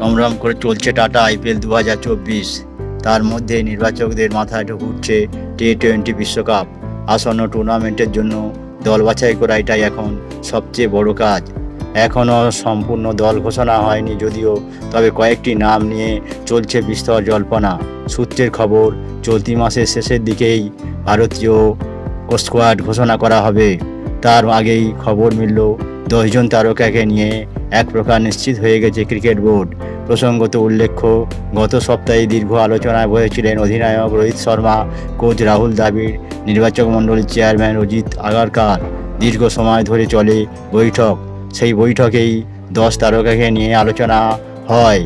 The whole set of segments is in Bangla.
রমরম করে চলছে টাটা আইপিএল দু হাজার চব্বিশ। তার মধ্যে নির্বাচকদের মাথায় ঢুকছে টি টোয়েন্টি বিশ্বকাপ। আসন্ন টুর্নামেন্টের জন্য দল বাছাই করা এটাই এখন সবচেয়ে বড় কাজ। এখনও সম্পূর্ণ দল ঘোষণা হয়নি যদিও, তবে কয়েকটি নাম নিয়ে চলছে বিস্তর জল্পনা। সূত্রের খবর, চলতি মাসের শেষের দিকেই ভারতীয় স্কোয়াড ঘোষণা করা হবে। তার আগেই খবর মিলল দশজন তারকাকে নিয়ে এক প্রকার নিশ্চিত হয়ে গেছে ক্রিকেট বোর্ড। প্রসঙ্গত উল্লেখ্য, গত সপ্তাহে দীর্ঘ আলোচনায় বসেছিলেন অধিনায়ক রোহিত শর্মা, কোচ রাহুল দ্রাবিড়, নির্বাচক মণ্ডলীর চেয়ারম্যান অজিত আগারকার। দীর্ঘ সময় ধরে চলে বৈঠক। সেই বৈঠকেই দশ তারকাকে নিয়ে আলোচনা হয়।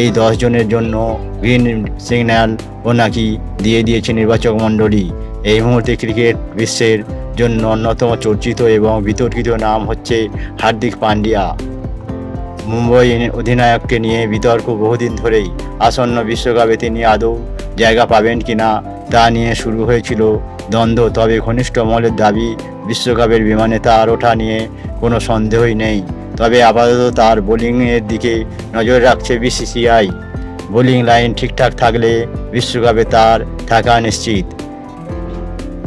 এই জনের জন্য গ্রিন সিগন্যাল ও নাকি দিয়ে দিয়েছে নির্বাচক মণ্ডলী। এই মুহূর্তে ক্রিকেট বিশ্বের জন্য অন্যতম চর্চিত এবং বিতর্কিত নাম হচ্ছে হার্দিক পান্ডিয়া মুম্বই অধিনায়ককে নিয়ে বিতর্ক বহুদিন ধরেই আসন্ন বিশ্বকাপে তিনি আদৌ জায়গা পাবেন কিনা তা নিয়ে শুরু হয়েছিল দ্বন্দ্ব, তবে ঘনিষ্ঠ মহলের দাবি বিশ্বকাপের বিমানে তার ওঠা নিয়ে কোনো সন্দেহই নেই। তবে আপাতত তার বোলিংয়ের দিকে নজর রাখছে বিসিসিআই। বোলিং লাইন ঠিকঠাক থাকলে বিশ্বকাপে তার থাকা নিশ্চিত।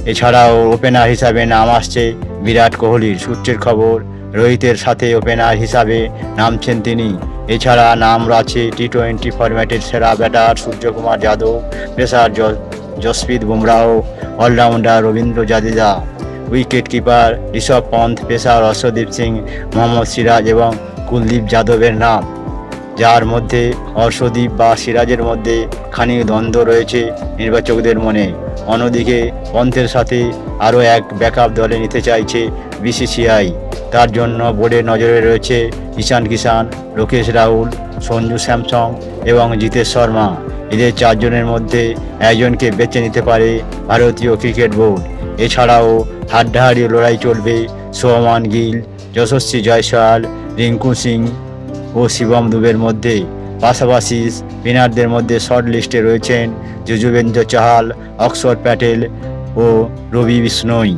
এছাড়াও ওপেনার হিসাবে নাম আসছে বিরাট কোহলির সূত্রের খবর। রোহিতের সাথে ওপেনার হিসাবে নামছেন তিনি। এছাড়া নাম আছে টি টোয়েন্টি ফরম্যাটের সেরা batter Suryakumar Yadav pacer Jasprit Bumrah all rounder Ravindra Jadeja wicket keeper Rishabh Pant pacer Arshdeep Singh, Mohammad Siraj এবং কুলদীপ যাদবের নাম। যার মধ্যে অর্শদীপ বা সিরাজের মধ্যে খানিক দ্বন্দ্ব রয়েছে নির্বাচকদের মনে। অন্যদিকে পন্থের সাথে আরও এক ব্যাকআপ দলে নিতে চাইছে বিসিসিআই। তার জন্য বোর্ডের নজরে রয়েছে ঈশান কিষান লোকেশ রাহুল, সঞ্জু স্যামসং এবং জিতেশ শর্মা। এদের চারজনের মধ্যে একজনকে বেছে নিতে পারে ভারতীয় ক্রিকেট বোর্ড। এছাড়াও হাড্ডাহাড়ি লড়াই চলবে সোহমান গিল, যশস্বী জয়সওয়াল, রিঙ্কু সিং ও শিবম দুবের মধ্যে পাশাপাশি স্পিনারদের মধ্যে শর্ট লিস্টে রয়েছেন যুজুবেন্দ্র চাহাল, অক্সফোর্ড প্যাটেল ও রবি বিষ্ণই।